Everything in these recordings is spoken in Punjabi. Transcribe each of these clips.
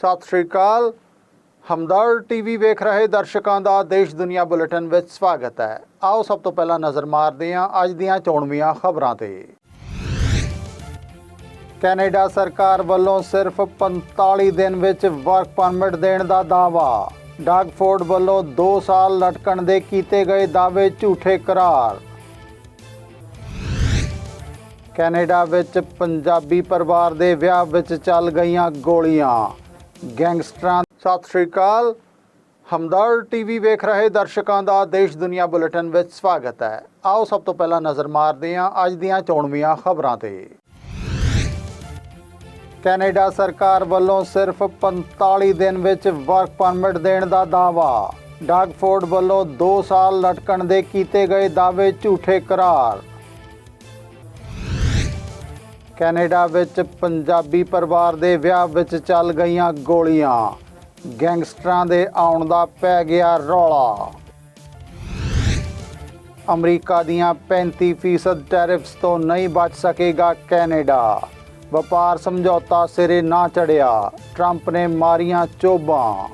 ਸਤਿ ਸ਼੍ਰੀ ਅਕਾਲ। ਹਮਦਰ ਟੀਵੀ ਵੇਖ ਰਹੇ ਦਰਸ਼ਕਾਂ ਦਾ ਦੇਸ਼ ਦੁਨੀਆ ਬੁਲੇਟਿਨ ਵਿੱਚ ਸਵਾਗਤ ਹੈ। ਆਓ ਸਭ ਤੋਂ ਪਹਿਲਾਂ ਨਜ਼ਰ ਮਾਰਦੇ ਹਾਂ ਅੱਜ ਦੀਆਂ ਚੋਣਵੀਆਂ ਖਬਰਾਂ ਤੇ। ਕੈਨੇਡਾ ਸਰਕਾਰ ਵੱਲੋਂ ਸਿਰਫ 45 ਦਿਨ ਵਿੱਚ ਵਰਕ ਪਰਮਿਟ ਦੇਣ ਦਾ ਦਾਅਵਾ। ਡਾਗਫੋਰਡ ਵੱਲੋਂ 2 ਸਾਲ ਲਟਕਣ ਦੇ ਕੀਤੇ ਗਏ ਦਾਅਵੇ ਝੂਠੇ ਕਰਾਰ। ਕੈਨੇਡਾ ਵਿੱਚ ਪੰਜਾਬੀ ਪਰਿਵਾਰ ਦੇ ਵਿਆਹ ਵਿੱਚ ਚੱਲ ਗਈਆਂ ਗੋਲੀਆਂ। ਗੈਂਗਸਟਰਾਂ ਸਤਿ ਸ਼੍ਰੀ ਅਕਾਲ। ਹਮਦਰ ਟੀਵੀ ਵੇਖ ਰਹੇ ਦਰਸ਼ਕਾਂ ਦਾ ਦੇਸ਼ ਦੁਨੀਆ ਬੁਲੇਟਿਨ ਵਿੱਚ ਸਵਾਗਤ ਹੈ। ਆਓ ਸਭ ਤੋਂ ਪਹਿਲਾਂ ਨਜ਼ਰ ਮਾਰਦੇ ਹਾਂ ਅੱਜ ਦੀਆਂ ਚੋਣਵੀਆਂ ਖਬਰਾਂ ਤੇ। ਕੈਨੇਡਾ ਸਰਕਾਰ ਵੱਲੋਂ ਸਿਰਫ 45 ਦਿਨ ਵਿੱਚ ਵਰਕ ਪਰਮਿਟ ਦੇਣ ਦਾ ਦਾਅਵਾ। ਡਾਗਫੋਰਡ ਵੱਲੋਂ 2 ਸਾਲ ਲਟਕਣ ਦੇ ਕੀਤੇ ਗਏ ਦਾਅਵੇ ਝੂਠੇ ਕਰਾਰ। ਕੈਨੇਡਾ ਵਿੱਚ ਪੰਜਾਬੀ ਪਰਿਵਾਰ ਦੇ ਵਿਆਹ ਵਿੱਚ ਚੱਲ ਗਈਆਂ ਗੋਲੀਆਂ। ਗੈਂਗਸਟਰਾਂ ਦੇ ਆਉਣ ਦਾ ਪੈ ਗਿਆ ਰੌਲਾ। ਅਮਰੀਕਾ ਦੀਆਂ 35% ਟੈਰਿਫਸ ਤੋਂ ਨਹੀਂ ਬਚ ਸਕੇਗਾ ਕੈਨੇਡਾ। ਵਪਾਰ ਸਮਝੌਤਾ ਸਿਰੇ ਨਾ ਚੜਿਆ। ਟਰੰਪ ਨੇ ਮਾਰੀਆਂ ਚੋਬਾਂ।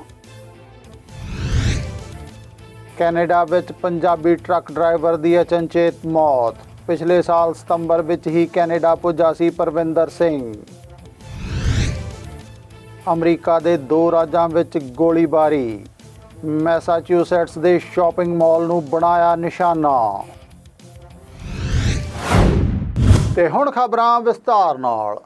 ਕੈਨੇਡਾ ਵਿੱਚ ਪੰਜਾਬੀ ਟਰੱਕ ਡਰਾਈਵਰ ਦੀ ਅਚਨਚੇਤ ਮੌਤ। ਪਿਛਲੇ ਸਾਲ ਸਤੰਬਰ ਵਿੱਚ ਹੀ ਕੈਨੇਡਾ ਪੁੱਜਾ ਸੀ ਪਰਵਿੰਦਰ ਸਿੰਘ। ਅਮਰੀਕਾ ਦੇ ਦੋ ਰਾਜਾਂ ਵਿੱਚ ਗੋਲੀਬਾਰੀ। ਮੈਸਾਚਿਊਸੈਟਸ ਦੇ ਸ਼ਾਪਿੰਗ ਮਾਲ ਨੂੰ ਬਣਾਇਆ ਨਿਸ਼ਾਨਾ। ਤੇ ਹੁਣ ਖਬਰਾਂ ਵਿਸਤਾਰ ਨਾਲ।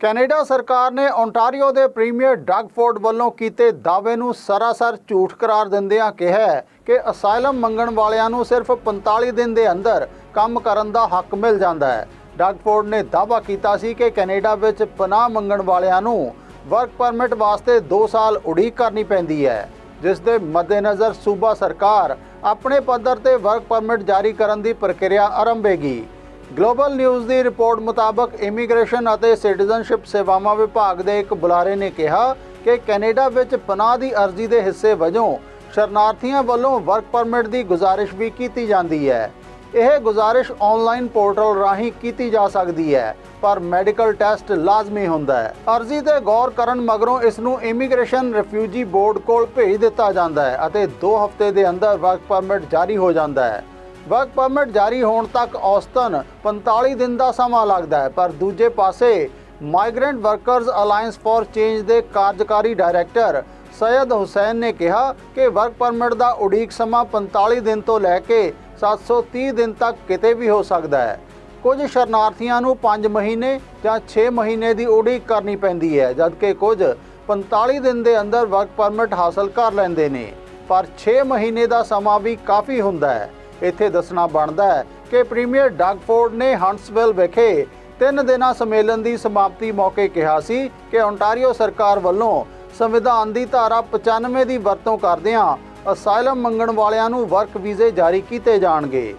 ਕੈਨੇਡਾ ਸਰਕਾਰ ਨੇ ਓਨਟਾਰੀਓ ਦੇ ਪ੍ਰੀਮੀਅਰ ਡਗਫੋਰਡ ਵੱਲੋਂ ਕੀਤੇ ਦਾਅਵੇ ਨੂੰ ਸਰਾਸਰ ਝੂਠ ਕਰਾਰ ਦਿੰਦਿਆਂ ਕਿਹਾ ਕਿ ਅਸਾਈਲਮ ਮੰਗਣ ਵਾਲਿਆਂ ਨੂੰ ਸਿਰਫ 45 ਦਿਨ ਦੇ ਅੰਦਰ ਕੰਮ ਕਰਨ ਦਾ ਹੱਕ ਮਿਲ ਜਾਂਦਾ ਹੈ। ਡਗਫੋਰਡ ਨੇ ਦਾਅਵਾ ਕੀਤਾ ਸੀ ਕਿ ਕੈਨੇਡਾ ਵਿੱਚ ਪਨਾਹ ਮੰਗਣ ਵਾਲਿਆਂ ਨੂੰ ਵਰਕ ਪਰਮਿਟ ਵਾਸਤੇ 2 ਸਾਲ ਉਡੀਕ ਕਰਨੀ ਪੈਂਦੀ ਹੈ, ਜਿਸ ਦੇ ਮੱਦੇਨਜ਼ਰ ਸੂਬਾ ਸਰਕਾਰ ਆਪਣੇ ਪੱਧਰ ਤੇ ਵਰਕ ਪਰਮਿਟ ਜਾਰੀ ਕਰਨ ਦੀ ਪ੍ਰਕਿਰਿਆ ਆਰੰਭੇਗੀ। ਗਲੋਬਲ ਨਿਊਜ਼ ਦੀ ਰਿਪੋਰਟ ਮੁਤਾਬਕ ਇਮੀਗ੍ਰੇਸ਼ਨ ਅਤੇ ਸਿਟੀਜ਼ਨਸ਼ਿਪ ਸੇਵਾਵਾਂ ਵਿਭਾਗ ਦੇ ਇੱਕ ਬੁਲਾਰੇ ਨੇ ਕਿਹਾ ਕਿ ਕੈਨੇਡਾ ਵਿੱਚ ਪਨਾਹ ਦੀ ਅਰਜ਼ੀ ਦੇ ਹਿੱਸੇ ਵਜੋਂ ਸ਼ਰਨਾਰਥੀਆਂ ਵੱਲੋਂ ਵਰਕ ਪਰਮਿਟ ਦੀ ਗੁਜ਼ਾਰਿਸ਼ ਵੀ ਕੀਤੀ ਜਾਂਦੀ ਹੈ। ਇਹ ਗੁਜ਼ਾਰਿਸ਼ ਆਨਲਾਈਨ ਪੋਰਟਲ ਰਾਹੀਂ ਕੀਤੀ ਜਾ ਸਕਦੀ ਹੈ, ਪਰ ਮੈਡੀਕਲ ਟੈਸਟ ਲਾਜ਼ਮੀ ਹੁੰਦਾ ਹੈ। ਅਰਜ਼ੀ ਤੇ ਗੌਰ ਕਰਨ ਮਗਰੋਂ ਇਸ ਨੂੰ ਇਮੀਗ੍ਰੇਸ਼ਨ ਰਿਫਿਊਜੀ ਬੋਰਡ ਕੋਲ ਭੇਜ ਦਿੱਤਾ ਜਾਂਦਾ ਹੈ ਅਤੇ 2 ਹਫ਼ਤੇ ਦੇ ਅੰਦਰ ਵਰਕ ਪਰਮਿਟ ਜਾਰੀ ਹੋ ਜਾਂਦਾ ਹੈ। ਵਰਕ ਪਰਮਿਟ ਜਾਰੀ ਹੋਣ ਤੱਕ ਔਸਤਨ 45 ਦਿਨ ਦਾ ਸਮਾਂ ਲੱਗਦਾ ਹੈ, ਪਰ ਦੂਜੇ ਪਾਸੇ migrant workers alliance for change ਦੇ ਕਾਰਜਕਾਰੀ ਡਾਇਰੈਕਟਰ ਸੈਯਦ ਹੁਸੈਨ ਨੇ ਕਿਹਾ ਕਿ ਵਰਕ ਪਰਮਿਟ ਦਾ ਉਡੀਕ ਸਮਾਂ 45 ਦਿਨ ਤੋਂ ਲੈ ਕੇ 730 ਦਿਨ ਤੱਕ ਕਿਤੇ ਵੀ ਹੋ ਸਕਦਾ ਹੈ। ਕੁਝ ਸ਼ਰਨਾਰਥੀਆਂ ਨੂੰ 5 ਮਹੀਨੇ ਜਾਂ 6 ਮਹੀਨੇ ਦੀ ਉਡੀਕ ਕਰਨੀ ਪੈਂਦੀ ਹੈ, ਜਦਕਿ ਕੁਝ 45 ਦਿਨ ਦੇ ਅੰਦਰ ਵਰਕ ਪਰਮਿਟ ਹਾਸਲ ਕਰ ਲੈਂਦੇ ਨੇ। ਪਰ 6 ਮਹੀਨੇ ਦਾ ਸਮਾਂ ਵੀ ਕਾਫੀ ਹੁੰਦਾ ਹੈ। ਇੱਥੇ ਦੱਸਣਾ ਬਣਦਾ ਹੈ ਕਿ ਪ੍ਰੀਮੀਅਰ ਡਗਫੋਰਡ ਨੇ ਹੰਟਸਵਿਲ ਵਿਖੇ ਤਿੰਨ ਦਿਨਾਂ ਸੰਮੇਲਨ ਦੀ ਸਮਾਪਤੀ ਮੌਕੇ ਕਿਹਾ ਸੀ ਕਿ ਓਨਟਾਰੀਓ ਸਰਕਾਰ ਵੱਲੋਂ ਸੰਵਿਧਾਨ ਦੀ ਧਾਰਾ 95 ਦੀ ਵਰਤੋਂ ਕਰਦਿਆਂ ਅਸਾਈਲਮ ਮੰਗਣ ਵਾਲਿਆਂ ਨੂੰ ਵਰਕ ਵੀਜ਼ੇ ਜਾਰੀ ਕੀਤੇ ਜਾਣਗੇ।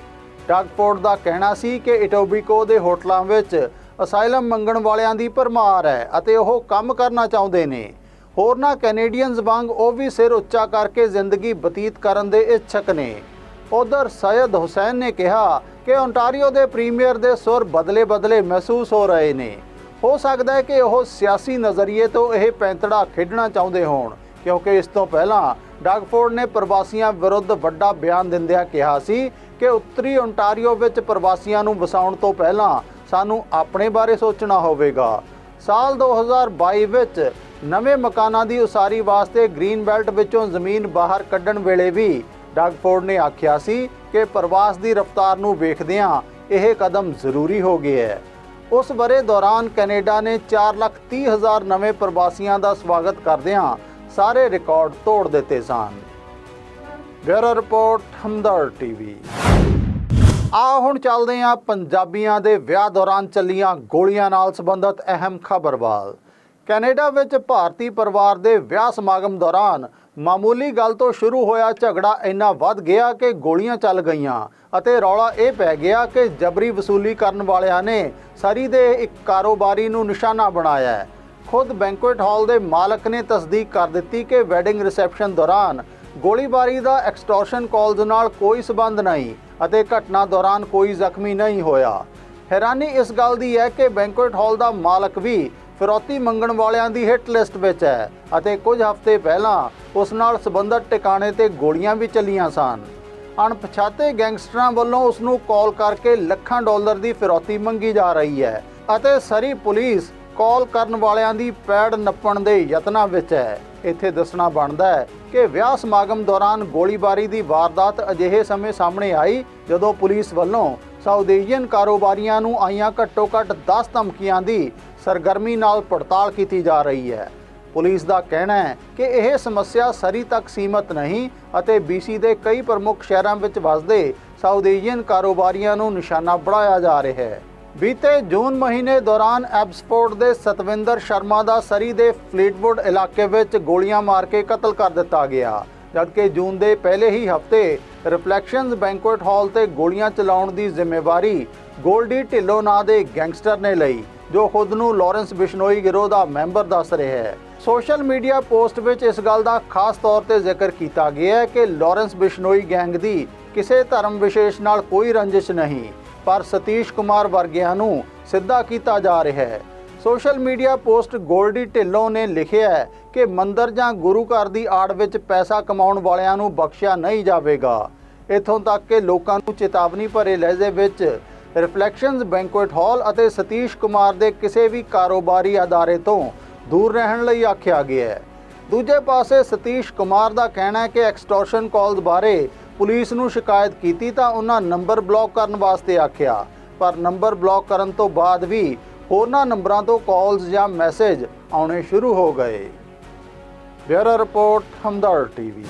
ਡਾਕਪੋਰਟ ਦਾ ਕਹਿਣਾ ਸੀ ਕਿ ਇਟੋਬਿਕੋ ਦੇ ਹੋਟਲਾਂ ਵਿੱਚ ਅਸਾਈਲਮ ਮੰਗਣ ਵਾਲਿਆਂ ਦੀ ਭਰਮਾਰ ਹੈ ਅਤੇ ਉਹ ਕੰਮ ਕਰਨਾ ਚਾਹੁੰਦੇ ਨੇ। ਹੋਰਨਾਂ ਕੈਨੇਡੀਅਨਜ਼ ਵਾਂਗ ਉਹ ਵੀ ਸਿਰ ਉੱਚਾ ਕਰਕੇ ਜ਼ਿੰਦਗੀ ਬਤੀਤ ਕਰਨ ਦੇ ਇੱਛਕ ਨੇ। ਉਧਰ ਸੈਦ ਹੁਸੈਨ ਨੇ ਕਿਹਾ ਕਿ ਓਨਟਾਰੀਓ ਦੇ ਪ੍ਰੀਮੀਅਰ ਦੇ ਸੁਰ ਬਦਲੇ-ਬਦਲੇ ਮਹਿਸੂਸ ਹੋ ਰਹੇ ਨੇ। ਹੋ ਸਕਦਾ ਹੈ ਕਿ ਉਹ ਸਿਆਸੀ ਨਜ਼ਰੀਏ ਤੋਂ ਇਹ ਪੈਂਤੜਾ ਖੇਡਣਾ ਚਾਹੁੰਦੇ ਹੋਣ, ਕਿਉਂਕਿ ਇਸ ਤੋਂ ਪਹਿਲਾਂ ਡਾਗਫੋਰਡ ਨੇ ਪ੍ਰਵਾਸੀਆਂ ਵਿਰੁੱਧ ਵੱਡਾ ਬਿਆਨ ਦਿੰਦਿਆਂ ਕਿਹਾ ਸੀ ਕਿ ਉੱਤਰੀ ਓਨਟਾਰੀਓ ਵਿੱਚ ਪ੍ਰਵਾਸੀਆਂ ਨੂੰ ਵਸਾਉਣ ਤੋਂ ਪਹਿਲਾਂ ਸਾਨੂੰ ਆਪਣੇ ਬਾਰੇ ਸੋਚਣਾ ਹੋਵੇਗਾ। ਸਾਲ 2022 ਵਿੱਚ ਨਵੇਂ ਮਕਾਨਾਂ ਦੀ ਉਸਾਰੀ ਵਾਸਤੇ ਗ੍ਰੀਨ ਬੈਲਟ ਵਿੱਚੋਂ ਜ਼ਮੀਨ ਬਾਹਰ ਕੱਢਣ ਵੇਲੇ ਵੀ ਡਾਗਫੋਰਡ ਨੇ ਆਖਿਆ ਸੀ ਕਿ ਪ੍ਰਵਾਸ ਦੀ ਰਫ਼ਤਾਰ ਨੂੰ ਵੇਖਦਿਆਂ ਇਹ ਕਦਮ ਜ਼ਰੂਰੀ ਹੋ ਗਿਆ ਹੈ। ਉਸ ਬਰੇ ਦੌਰਾਨ ਕੈਨੇਡਾ ਨੇ 4,30,000 ਨਵੇਂ ਪ੍ਰਵਾਸੀਆਂ ਦਾ ਸਵਾਗਤ ਕਰਦਿਆਂ ਸਾਰੇ ਰਿਕਾਰਡ ਤੋੜ ਦਿੱਤੇ ਸਨ ਬਿਊਰੋ ਰਿਪੋਰਟ ਹਮਦਰ ਟੀਵੀ। ਆ ਹੁਣ ਚੱਲਦੇ ਹਾਂ ਪੰਜਾਬੀਆਂ ਦੇ ਵਿਆਹ ਦੌਰਾਨ ਚੱਲੀਆਂ ਗੋਲੀਆਂ ਨਾਲ ਸੰਬੰਧਿਤ ਅਹਿਮ ਖਬਰ ਵੱਲ। ਕੈਨੇਡਾ ਵਿੱਚ ਭਾਰਤੀ ਪਰਿਵਾਰ ਦੇ ਵਿਆਹ ਸਮਾਗਮ ਦੌਰਾਨ ਮਾਮੂਲੀ ਗੱਲ ਤੋਂ ਸ਼ੁਰੂ ਹੋਇਆ ਝਗੜਾ ਇੰਨਾ ਵੱਧ ਗਿਆ ਕਿ ਗੋਲੀਆਂ ਚੱਲ ਗਈਆਂ ਅਤੇ ਰੌਲਾ ਇਹ ਪੈ ਗਿਆ ਕਿ ਜਬਰੀ ਵਸੂਲੀ ਕਰਨ ਵਾਲਿਆਂ ਨੇ ਸਰੀ ਦੇ ਇੱਕ ਕਾਰੋਬਾਰੀ ਨੂੰ ਨਿਸ਼ਾਨਾ ਬਣਾਇਆ ਖੁਦ ਬੈਂਕੁਏਟ ਹਾਲ ਦੇ ਮਾਲਕ ਨੇ ਤਸਦੀਕ ਕਰ ਦਿੱਤੀ ਕਿ ਵੈਡਿੰਗ ਰਿਸੈਪਸ਼ਨ ਦੌਰਾਨ ਗੋਲੀਬਾਰੀ ਦਾ ਐਕਸਟੋਰਸ਼ਨ ਕਾਲਜ਼ ਨਾਲ ਕੋਈ ਸਬੰਧ ਨਹੀਂ ਅਤੇ ਘਟਨਾ ਦੌਰਾਨ ਕੋਈ ਜ਼ਖਮੀ ਨਹੀਂ ਹੋਇਆ। ਹੈਰਾਨੀ ਇਸ ਗੱਲ ਦੀ ਹੈ ਕਿ ਬੈਂਕੁਏਟ ਹਾਲ ਦਾ ਮਾਲਕ ਵੀ ਫਿਰੌਤੀ ਮੰਗਣ ਵਾਲਿਆਂ ਦੀ ਹਿੱਟ ਲਿਸਟ ਵਿੱਚ ਹੈ ਅਤੇ ਕੁਝ ਹਫ਼ਤੇ ਪਹਿਲਾਂ ਉਸ ਨਾਲ ਸੰਬੰਧਿਤ ਟਿਕਾਣੇ ਤੇ ਗੋਲੀਆਂ ਵੀ ਚੱਲੀਆਂ ਸਨ। ਅਣਪਛਾਤੇ ਗੈਂਗਸਟਰਾਂ ਵੱਲੋਂ ਉਸ ਨੂੰ ਕਾਲ ਕਰਕੇ ਲੱਖਾਂ ਡਾਲਰ ਦੀ ਫਿਰੌਤੀ ਮੰਗੀ ਜਾ ਰਹੀ ਹੈ ਅਤੇ ਸਰੀ ਪੁਲਿਸ ਕਾਲ ਕਰਨ ਵਾਲਿਆਂ ਦੀ ਪੈੜ ਨੱਪਣ ਦੇ ਯਤਨਾਂ ਵਿੱਚ ਹੈ। ਇੱਥੇ ਦੱਸਣਾ ਬਣਦਾ ਹੈ ਕਿ ਵਿਆਹ ਸਮਾਗਮ ਦੌਰਾਨ ਗੋਲੀਬਾਰੀ ਦੀ ਵਾਰਦਾਤ ਅਜਿਹੇ ਸਮੇਂ ਸਾਹਮਣੇ ਆਈ, ਜਦੋਂ ਪੁਲਿਸ ਵੱਲੋਂ ਸਾਊਥ ਕਾਰੋਬਾਰੀਆਂ ਨੂੰ ਆਈਆਂ ਘੱਟੋ-ਘੱਟ 10 ਧਮਕੀਆਂ ਦੀ ਸਰਗਰਮੀ ਨਾਲ ਪੜਤਾਲ ਕੀਤੀ ਜਾ ਰਹੀ ਹੈ। ਪੁਲਿਸ ਦਾ ਕਹਿਣਾ ਹੈ ਕਿ ਇਹ ਸਮੱਸਿਆ ਸਰੀ ਤੱਕ ਸੀਮਤ ਨਹੀਂ ਅਤੇ BC ਦੇ ਕਈ ਪ੍ਰਮੁੱਖ ਸ਼ਹਿਰਾਂ ਵਿੱਚ ਵਸਦੇ ਸਾਊਥ ਕਾਰੋਬਾਰੀਆਂ ਨੂੰ ਨਿਸ਼ਾਨਾ ਬਣਾਇਆ ਜਾ ਰਿਹਾ ਹੈ। ਬੀਤੇ ਜੂਨ ਮਹੀਨੇ ਦੌਰਾਨ ਐਬਸਪੋਰਟ ਦੇ ਸਤਵਿੰਦਰ ਸ਼ਰਮਾ ਦਾ ਸਰੀ ਦੇ ਫਲੀਟਵੁੱਡ ਇਲਾਕੇ ਵਿੱਚ ਗੋਲੀਆਂ ਮਾਰ ਕੇ ਕਤਲ ਕਰ ਦਿੱਤਾ ਗਿਆ। ਜਦਕਿ ਜੂਨ ਦੇ ਪਹਿਲੇ ਹੀ ਹਫ਼ਤੇ ਰਿਫਲੈਕਸ਼ਨਜ਼ ਬੈਂਕੁਏਟ ਹਾਲ ਤੇ ਗੋਲੀਆਂ ਚਲਾਉਣ ਦੀ ਜ਼ਿੰਮੇਵਾਰੀ ਗੋਲਡੀ ਢਿੱਲੋਂ ਨਾਂ ਦੇ ਗੈਂਗਸਟਰ ਨੇ ਲਈ, ਜੋ ਖੁਦ ਨੂੰ ਲਾਰੈਂਸ ਬਿਸ਼ਨੋਈ ਗਿਰੋਹ ਦਾ ਮੈਂਬਰ ਦੱਸ ਰਿਹਾ ਹੈ। ਸੋਸ਼ਲ ਮੀਡੀਆ ਪੋਸਟ ਵਿੱਚ ਇਸ ਗੱਲ ਦਾ ਖਾਸ ਤੌਰ ਤੇ ਜ਼ਿਕਰ ਕੀਤਾ ਗਿਆ ਹੈ ਕਿ ਲਾਰੈਂਸ ਬਿਸ਼ਨੋਈ ਗੈਂਗ ਦੀ ਕਿਸੇ ਧਰਮ ਵਿਸ਼ੇਸ਼ ਨਾਲ ਕੋਈ ਰੰਜਿਸ਼ ਨਹੀਂ। ਪਰ ਸਤੀਸ਼ ਕੁਮਾਰ ਵਰਗਿਆਂ ਨੂੰ ਸਿੱਧਾ ਕੀਤਾ ਜਾ ਰਿਹਾ ਹੈ। Social media post Goldy Dhillon ਨੇ ਲਿਖਿਆ ਹੈ ਕਿ ਮੰਦਰ ਜਾਂ ਗੁਰੂ ਘਰ ਦੀ ਆੜ ਵਿੱਚ ਪੈਸਾ ਕਮਾਉਣ ਵਾਲਿਆਂ ਨੂੰ ਬਖਸ਼ਿਆ ਨਹੀਂ ਜਾਵੇਗਾ। ਇਥੋਂ ਤੱਕ ਕਿ ਲੋਕਾਂ ਨੂੰ ਚੇਤਾਵਨੀ ਭਰੇ ਲਹਿਜੇ ਵਿੱਚ ਰਿਫਲੈਕਸ਼ਨਜ਼ ਬੈਂਕੁਏਟ ਹਾਲ ਅਤੇ ਸਤੀਸ਼ ਕੁਮਾਰ ਦੇ ਕਿਸੇ ਵੀ ਕਾਰੋਬਾਰੀ ਅਦਾਰੇ ਤੋਂ ਦੂਰ ਰਹਿਣ ਲਈ ਆਖਿਆ ਗਿਆ ਹੈ। ਦੂਜੇ ਪਾਸੇ ਸਤੀਸ਼ ਕੁਮਾਰ ਦਾ ਕਹਿਣਾ ਹੈ ਕਿ ਐਕਸਟੋਰਸ਼ਨ ਕਾਲਸ ਬਾਰੇ ਪੁਲਿਸ ਨੂੰ ਸ਼ਿਕਾਇਤ ਕੀਤੀ ਤਾਂ ਉਹਨਾਂ ਨੰਬਰ ਬਲੌਕ ਕਰਨ ਵਾਸਤੇ ਆਖਿਆ। ਪਰ ਨੰਬਰ ਬਲੌਕ ਕਰਨ ਤੋਂ ਬਾਅਦ ਵੀ ਹੋਰਨਾਂ ਨੰਬਰਾਂ ਤੋਂ ਕਾਲਸ ਜਾਂ ਮੈਸੇਜ ਆਉਣੇ ਸ਼ੁਰੂ ਹੋ ਗਏ। Bureau report Hamdard TV.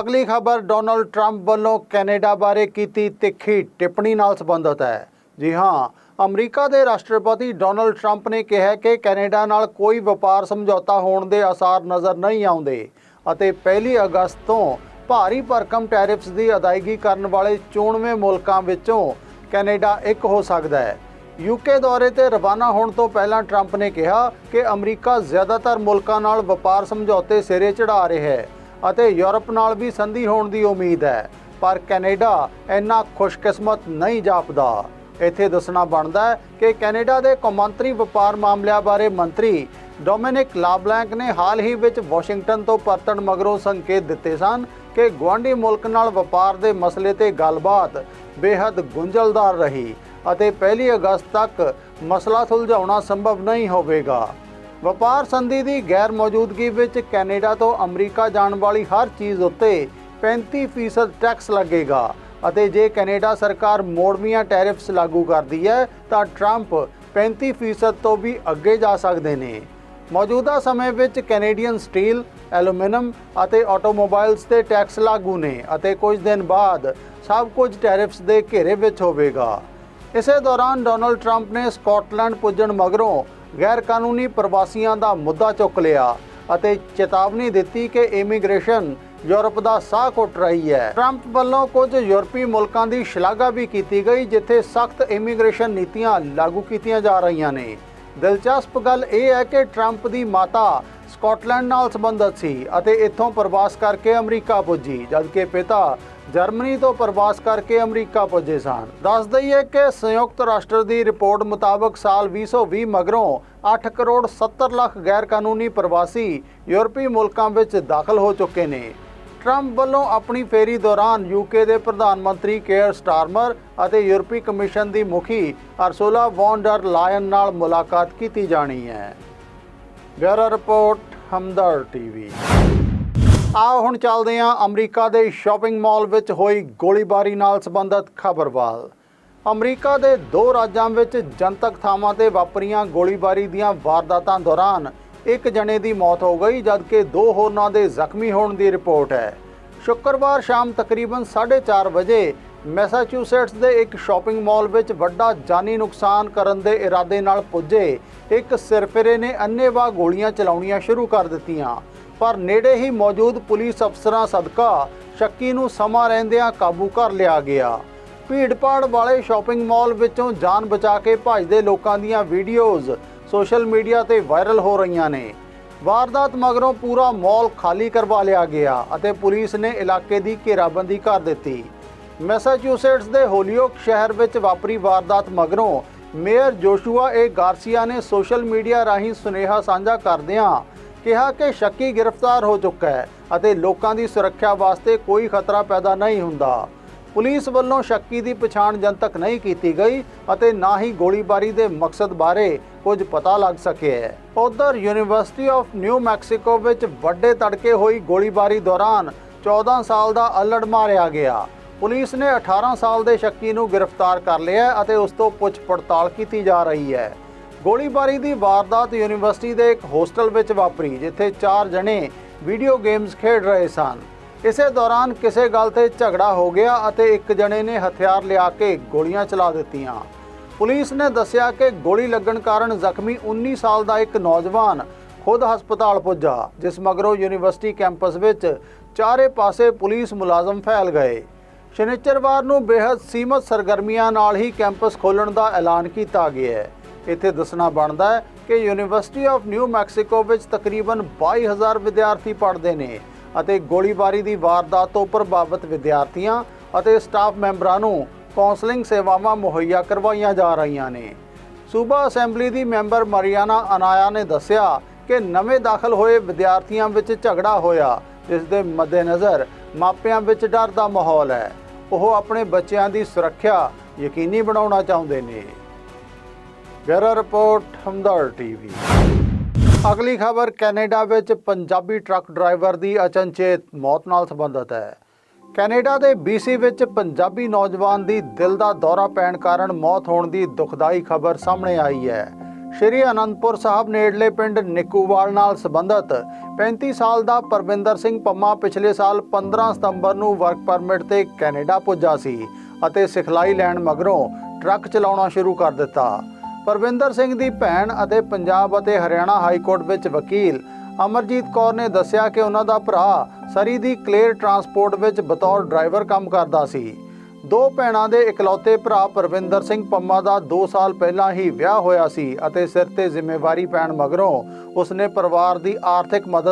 ਅਗਲੀ ਖਬਰ, ਡੋਨਲਡ ਟਰੰਪ ਵੱਲੋਂ ਕੈਨੇਡਾ ਬਾਰੇ ਕੀਤੀ ਤਿੱਖੀ ਟਿੱਪਣੀ ਨਾਲ ਸੰਬੰਧਿਤ ਹੈ। ਜੀ ਹਾਂ, ਅਮਰੀਕਾ ਦੇ ਰਾਸ਼ਟਰਪਤੀ ਡੋਨਲਡ ਟਰੰਪ ਨੇ ਕਿਹਾ ਕਿ ਕੈਨੇਡਾ ਨਾਲ ਕੋਈ ਵਪਾਰ ਸਮਝੌਤਾ ਹੋਣ ਦੇ ਆਸਾਰ ਨਜ਼ਰ ਨਹੀਂ ਆਉਂਦੇ ਅਤੇ 1 ਅਗਸਤ ਤੋਂ ਭਾਰੀ ਭਰਕਮ ਟੈਰਿਫਸ ਦੀ ਅਦਾਇਗੀ ਕਰਨ ਵਾਲੇ 94 ਮੁਲਕਾਂ ਵਿੱਚੋਂ ਕੈਨੇਡਾ ਇੱਕ ਹੋ ਸਕਦਾ ਹੈ। ਯੂਕੇ ਦੌਰੇ ਤੇ ਰਵਾਨਾ ਹੋਣ ਤੋਂ ਪਹਿਲਾਂ ਟਰੰਪ ਨੇ ਕਿਹਾ ਕਿ ਅਮਰੀਕਾ ਜ਼ਿਆਦਾਤਰ ਮੁਲਕਾਂ ਨਾਲ ਵਪਾਰ ਸਮਝੌਤੇ ਸਿਰੇ ਚੜਾ ਰਿਹਾ ਹੈ ਅਤੇ ਯੂਰਪ ਨਾਲ ਵੀ ਸੰਧੀ ਹੋਣ ਦੀ ਉਮੀਦ ਹੈ, ਪਰ ਕੈਨੇਡਾ ਇੰਨਾ ਖੁਸ਼ਕਿਸਮਤ ਨਹੀਂ ਜਾਪਦਾ। ਇੱਥੇ ਦੱਸਣਾ ਬਣਦਾ ਹੈ ਕਿ ਕੈਨੇਡਾ ਦੇ ਕੌਮਾਂਤਰੀ ਵਪਾਰ ਮਾਮਲਿਆਂ ਬਾਰੇ ਮੰਤਰੀ ਡੋਮਿਨਿਕ ਲਾਬਲੈਂਕ ਨੇ ਹਾਲ ਹੀ ਵਿੱਚ ਵਾਸ਼ਿੰਗਟਨ ਤੋਂ ਪਰਤਣ ਮਗਰੋਂ ਸੰਕੇਤ ਦਿੱਤੇ ਸਨ ਕਿ ਗੁਆਂਢੀ ਮੁਲਕ ਨਾਲ ਵਪਾਰ ਦੇ ਮਸਲੇ ਤੇ ਗੱਲਬਾਤ ਬੇहद ਗੁੰਝਲਦਾਰ ਰਹੀ ਅਤੇ 1 ਅਗਸਤ ਤੱਕ ਮਸਲਾ ਸੁਲਝਾਉਣਾ ਸੰਭਵ ਨਹੀਂ ਹੋਵੇਗਾ। ਵਪਾਰ ਸੰਧੀ ਦੀ ਗੈਰ ਮੌਜੂਦਗੀ ਵਿੱਚ ਕੈਨੇਡਾ ਤੋਂ ਅਮਰੀਕਾ ਜਾਣ ਵਾਲੀ ਹਰ ਚੀਜ਼ ਉੱਤੇ 35% ਟੈਕਸ ਲੱਗੇਗਾ ਅਤੇ ਜੇ ਕੈਨੇਡਾ ਸਰਕਾਰ ਮੋੜਵੀਆਂ ਟੈਰਿਫਸ ਲਾਗੂ ਕਰਦੀ ਹੈ ਤਾਂ ਟਰੰਪ 35% ਤੋਂ ਵੀ ਅੱਗੇ ਜਾ ਸਕਦੇ ਨੇ। ਮੌਜੂਦਾ ਸਮੇਂ ਵਿੱਚ ਕੈਨੇਡੀਅਨ ਸਟੀਲ, ਐਲੂਮੀਨੀਅਮ ਅਤੇ ਆਟੋਮੋਬਾਈਲਸ ਤੇ ਟੈਕਸ ਲਾਗੂ ਨੇ ਅਤੇ ਕੁਝ ਦਿਨ ਬਾਅਦ ਸਭ ਕੁਝ ਟੈਰਿਫਸ ਦੇ ਘੇਰੇ ਵਿੱਚ ਹੋਵੇਗਾ। ਇਸੇ ਦੌਰਾਨ ਡੋਨਲਡ ਟਰੰਪ ਨੇ ਸਕਾਟਲੈਂਡ ਪੁੱਜਣ ਮਗਰੋਂ ਗੈਰ ਕਾਨੂੰਨੀ ਪ੍ਰਵਾਸੀਆਂ ਦਾ ਮੁੱਦਾ ਚੁੱਕ ਲਿਆ ਅਤੇ ਚੇਤਾਵਨੀ ਦਿੱਤੀ ਕਿ ਇਮੀਗ੍ਰੇਸ਼ਨ ਯੂਰਪ ਦਾ ਸਾਹ ਘੁੱਟ ਰਹੀ ਹੈ। ਟਰੰਪ ਵੱਲੋਂ ਕੁਝ ਯੂਰਪੀ ਮੁਲਕਾਂ ਦੀ ਸ਼ਲਾਘਾ ਵੀ ਕੀਤੀ ਗਈ ਜਿੱਥੇ ਸਖਤ ਇਮੀਗ੍ਰੇਸ਼ਨ ਨੀਤੀਆਂ ਲਾਗੂ ਕੀਤੀਆਂ ਜਾ ਰਹੀਆਂ ਨੇ। ਦਿਲਚਸਪ ਗੱਲ ਇਹ ਹੈ ਕਿ ਟਰੰਪ ਦੀ ਮਾਤਾ ਸਕਾਟਲੈਂਡ ਨਾਲ ਸੰਬੰਧਿਤ ਸੀ ਅਤੇ ਇੱਥੋਂ ਪ੍ਰਵਾਸ ਕਰਕੇ ਅਮਰੀਕਾ ਪੁੱਜੀ, ਜਦਕਿ ਪਿਤਾ ਜਰਮਨੀ ਤੋਂ ਪ੍ਰਵਾਸ ਕਰਕੇ ਅਮਰੀਕਾ ਪੁੱਜੇ ਸਨ। ਦੱਸ ਦਈਏ ਕਿ ਸੰਯੁਕਤ ਰਾਸ਼ਟਰ ਦੀ ਰਿਪੋਰਟ ਮੁਤਾਬਕ ਸਾਲ 2020 ਮਗਰੋਂ 8 ਕਰੋੜ 70 ਲੱਖ ਗੈਰ ਕਾਨੂੰਨੀ ਪ੍ਰਵਾਸੀ ਯੂਰਪੀ ਮੁਲਕਾਂ ਵਿੱਚ ਦਾਖਲ ਹੋ ਚੁੱਕੇ ਨੇ। ਟਰੰਪ ਵੱਲੋਂ ਆਪਣੀ ਫੇਰੀ ਦੌਰਾਨ ਯੂਕੇ ਦੇ ਪ੍ਰਧਾਨ ਮੰਤਰੀ ਕੇਅਰ ਸਟਾਰਮਰ ਅਤੇ ਯੂਰਪੀ ਕਮਿਸ਼ਨ ਦੀ ਮੁਖੀ ਅਰਸੂਲਾ ਵੌਨ ਡਰ ਲਾਇਨ ਨਾਲ ਮੁਲਾਕਾਤ ਕੀਤੀ ਜਾਣੀ ਹੈ। Bureau report Hamdard TV. ਆਓ ਹੁਣ ਚੱਲਦੇ ਹਾਂ ਅਮਰੀਕਾ ਦੇ ਸ਼ਾਪਿੰਗ ਮਾਲ ਵਿੱਚ ਹੋਈ ਗੋਲੀਬਾਰੀ ਨਾਲ ਸੰਬੰਧਿਤ ਖਬਰ ਵੱਲ। ਅਮਰੀਕਾ ਦੇ ਦੋ ਰਾਜਾਂ ਵਿੱਚ ਜਨਤਕ ਥਾਵਾਂ ਤੇ ਵਾਪਰੀਆਂ ਗੋਲੀਬਾਰੀ ਦੀਆਂ ਵਾਰਦਾਤਾਂ ਦੌਰਾਨ ਇੱਕ ਜਣੇ ਦੀ ਮੌਤ ਹੋ ਗਈ, ਜਦਕਿ ਦੋ ਹੋਰਨਾਂ ਦੇ ਜ਼ਖਮੀ ਹੋਣ ਦੀ ਰਿਪੋਰਟ ਹੈ। ਸ਼ੁੱਕਰਵਾਰ ਸ਼ਾਮ ਤਕਰੀਬਨ 4:30 ਵਜੇ ਮੈਸਾਚੂਸੇਟਸ ਦੇ ਇੱਕ ਸ਼ਾਪਿੰਗ ਮਾਲ ਵਿੱਚ ਵੱਡਾ ਜਾਨੀ ਨੁਕਸਾਨ ਕਰਨ ਦੇ ਇਰਾਦੇ ਨਾਲ ਪੁੱਜੇ ਇੱਕ ਸਿਰਫਿਰੇ ਨੇ ਅੰਨ੍ਹੇਵਾਹ ਗੋਲੀਆਂ ਚਲਾਉਣੀਆਂ ਸ਼ੁਰੂ ਕਰ ਦਿੱਤੀਆਂ। ਪਰ ਨੇੜੇ ਹੀ ਮੌਜੂਦ ਪੁਲਿਸ ਅਫਸਰਾਂ ਸਦਕਾ ਸ਼ੱਕੀ ਨੂੰ ਸਮਾਂ ਰਹਿੰਦਿਆਂ ਕਾਬੂ ਕਰ ਲਿਆ ਗਿਆ। ਭੀੜਪਾੜ ਵਾਲੇ ਸ਼ਾਪਿੰਗ ਮਾਲ ਵਿੱਚੋਂ ਜਾਨ ਬਚਾ ਕੇ ਭੱਜਦੇ ਲੋਕਾਂ ਦੀਆਂ ਵੀਡੀਓਜ਼ ਸੋਸ਼ਲ ਮੀਡੀਆ ਤੇ ਵਾਇਰਲ ਹੋ ਰਹੀਆਂ ਨੇ। ਵਾਰਦਾਤ ਮਗਰੋਂ ਪੂਰਾ ਮਾਲ ਖਾਲੀ ਕਰਵਾ ਲਿਆ ਗਿਆ ਅਤੇ ਪੁਲਿਸ ਨੇ ਇਲਾਕੇ ਦੀ ਘੇਰਾਬੰਦੀ ਕਰ ਦਿੱਤੀ। ਮੈਸਾਚੂਸੇਟਸ ਦੇ ਹੋਲੀਓਕ ਸ਼ਹਿਰ ਵਿੱਚ ਵਾਪਰੀ ਵਾਰਦਾਤ ਮਗਰੋਂ ਮੇਅਰ ਜੋਸ਼ੂਆ ਏ ਗਾਰਸੀਆ ਨੇ ਸੋਸ਼ਲ ਮੀਡੀਆ ਰਾਹੀਂ ਸੁਨੇਹਾ ਸਾਂਝਾ ਕਰਦਿਆਂ ਕਿਹਾ ਕਿ ਸ਼ੱਕੀ ਗ੍ਰਿਫਤਾਰ ਹੋ ਚੁੱਕਾ ਹੈ ਅਤੇ ਲੋਕਾਂ ਦੀ ਸੁਰੱਖਿਆ ਵਾਸਤੇ ਕੋਈ ਖਤਰਾ ਪੈਦਾ ਨਹੀਂ ਹੁੰਦਾ। ਪੁਲਿਸ ਵੱਲੋਂ ਸ਼ੱਕੀ ਦੀ ਪਛਾਣ ਜਨਤਕ ਨਹੀਂ ਕੀਤੀ ਗਈ ਅਤੇ ਨਾ ਹੀ ਗੋਲੀਬਾਰੀ ਦੇ ਮਕਸਦ ਬਾਰੇ ਕੁਝ ਪਤਾ ਲੱਗ ਸਕਿਆ ਹੈ। ਉਧਰ ਯੂਨੀਵਰਸਿਟੀ ਆਫ ਨਿਊ ਮੈਕਸੀਕੋ ਵਿੱਚ ਵੱਡੇ ਤੜਕੇ ਹੋਈ ਗੋਲੀਬਾਰੀ ਦੌਰਾਨ 14 ਸਾਲ ਦਾ ਅਲੜ ਮਾਰਿਆ ਗਿਆ। ਪੁਲਿਸ ਨੇ 18 ਸਾਲ ਦੇ ਸ਼ੱਕੀ ਨੂੰ ਗ੍ਰਿਫਤਾਰ ਕਰ ਲਿਆ ਅਤੇ ਉਸ ਤੋਂ ਪੁੱਛ ਪੜਤਾਲ ਕੀਤੀ ਜਾ ਰਹੀ ਹੈ। ਗੋਲੀਬਾਰੀ ਦੀ ਵਾਰਦਾਤ ਯੂਨੀਵਰਸਿਟੀ ਦੇ ਇੱਕ ਹੋਸਟਲ ਵਿੱਚ ਵਾਪਰੀ, ਜਿੱਥੇ ਚਾਰ ਜਣੇ ਵੀਡੀਓ ਗੇਮਸ ਖੇਡ ਰਹੇ ਸਨ। ਇਸੇ ਦੌਰਾਨ ਕਿਸੇ ਗੱਲ ਤੇ ਝਗੜਾ ਹੋ ਗਿਆ ਅਤੇ ਇੱਕ ਜਣੇ ਨੇ ਹਥਿਆਰ ਲਿਆ ਕੇ ਗੋਲੀਆਂ ਚਲਾ ਦਿੱਤੀਆਂ। ਪੁਲਿਸ ਨੇ ਦੱਸਿਆ ਕਿ ਗੋਲੀ ਲੱਗਣ ਕਾਰਨ ਜ਼ਖਮੀ 19 ਸਾਲ ਦਾ ਇੱਕ ਨੌਜਵਾਨ ਖੁਦ ਹਸਪਤਾਲ ਪੁੱਜਾ, ਜਿਸ ਮਗਰੋਂ ਯੂਨੀਵਰਸਿਟੀ ਕੈਂਪਸ ਵਿੱਚ ਚਾਰੇ ਪਾਸੇ ਪੁਲਿਸ ਮੁਲਾਜ਼ਮ ਫੈਲ ਗਏ। ਸ਼ਨੀਚਰਵਾਰ ਨੂੰ ਬੇहद ਸੀਮਤ ਸਰਗਰਮੀਆਂ ਨਾਲ ਹੀ ਕੈਂਪਸ ਖੋਲ੍ਹਣ ਦਾ ਐਲਾਨ ਕੀਤਾ ਗਿਆ ਹੈ। ਇੱਥੇ ਦੱਸਣਾ ਬਣਦਾ ਹੈ ਕਿ ਯੂਨੀਵਰਸਿਟੀ ਆਫ ਨਿਊ ਮੈਕਸੀਕੋ ਵਿੱਚ ਤਕਰੀਬਨ 22000 ਵਿਦਿਆਰਥੀ ਪੜ੍ਹਦੇ ਨੇ। ਅਤੇ ਗੋਲੀਬਾਰੀ ਦੀ ਵਾਰਦਾਤ ਤੋਂ ਪ੍ਰਭਾਵਿਤ ਵਿਦਿਆਰਥੀਆਂ ਅਤੇ ਸਟਾਫ ਮੈਂਬਰਾਂ ਨੂੰ ਕਾਉਂਸਲਿੰਗ ਸੇਵਾਵਾਂ ਮੁਹੱਈਆ ਕਰਵਾਈਆਂ ਜਾ ਰਹੀਆਂ ਨੇ। ਸੂਬਾ ਅਸੈਂਬਲੀ ਦੀ ਮੈਂਬਰ ਮਰੀਆਨਾ ਅਨਾਇਆ ਨੇ ਦੱਸਿਆ ਕਿ ਨਵੇਂ ਦਾਖਲ ਹੋਏ ਵਿਦਿਆਰਥੀਆਂ ਵਿੱਚ ਝਗੜਾ ਹੋਇਆ, ਜਿਸ ਦੇ ਮੱਦੇਨਜ਼ਰ ਮਾਪਿਆਂ ਵਿੱਚ ਡਰ ਦਾ ਮਾਹੌਲ ਹੈ। ਉਹ ਆਪਣੇ ਬੱਚਿਆਂ ਦੀ ਸੁਰੱਖਿਆ ਯਕੀਨੀ ਬਣਾਉਣਾ ਚਾਹੁੰਦੇ ਨੇ। Bureau report Hamdard TV. ਅਗਲੀ ਖਬਰ, ਕੈਨੇਡਾ ਵਿੱਚ ਪੰਜਾਬੀ ਟਰੱਕ ਡਰਾਈਵਰ ਦੀ ਅਚਨਚੇਤ ਮੌਤ ਨਾਲ ਸੰਬੰਧਿਤ ਹੈ। ਕੈਨੇਡਾ ਦੇ BC ਵਿੱਚ ਪੰਜਾਬੀ ਨੌਜਵਾਨ ਦੀ ਦਿਲ ਦਾ ਦੌਰਾ ਪੈਣ ਕਾਰਨ ਮੌਤ ਹੋਣ ਦੀ ਦੁਖਦਾਈ ਖਬਰ ਸਾਹਮਣੇ ਆਈ ਹੈ। ਸ਼੍ਰੀ ਅਨੰਦਪੁਰ ਸਾਹਿਬ ਨੇੜਲੇ ਪਿੰਡ ਨਿੱਕੂਵਾਲ ਨਾਲ ਸੰਬੰਧਿਤ 35 ਸਾਲ ਦਾ ਪਰਵਿੰਦਰ ਸਿੰਘ ਪੰਮਾ ਪਿਛਲੇ ਸਾਲ 15 ਸਤੰਬਰ ਨੂੰ ਵਰਕ ਪਰਮਿਟ ਤੇ ਕੈਨੇਡਾ ਪੁੱਜਾ ਸੀ ਅਤੇ ਸਿਖਲਾਈ ਲੈਣ ਮਗਰੋਂ ਟਰੱਕ ਚਲਾਉਣਾ ਸ਼ੁਰੂ ਕਰ ਦਿੱਤਾ। ਪਰਵਿੰਦਰ ਸਿੰਘ ਦੀ ਭੈਣ ਅਤੇ ਪੰਜਾਬ ਅਤੇ ਹਰਿਆਣਾ ਹਾਈ ਕੋਰਟ ਵਿੱਚ ਵਕੀਲ ਅਮਰਜੀਤ ਕੌਰ ਨੇ ਦੱਸਿਆ ਕਿ ਉਹਨਾਂ ਦਾ ਭਰਾ ਸਰੀ ਦੀ ਕਲੇਅਰ ਟਰਾਂਸਪੋਰਟ ਵਿੱਚ ਬਤੌਰ ਡਰਾਈਵਰ ਕੰਮ ਕਰਦਾ ਸੀ। ਦੋ ਭੈਣਾਂ ਦੇ ਇਕਲੌਤੇ ਭਰਾ ਪਰਵਿੰਦਰ ਸਿੰਘ ਪੰਮਾ ਦਾ 2 ਸਾਲ ਪਹਿਲਾਂ ਹੀ ਵਿਆਹ ਹੋਇਆ ਸੀ ਅਤੇ ਸਿਰ ਤੇ ਜ਼ਿੰਮੇਵਾਰੀ ਪੈਣ ਮਗਰੋਂ ਉਸਨੇ ਪਰਿਵਾਰ ਦੀ ਆਰਥਿਕ ਮਦਦ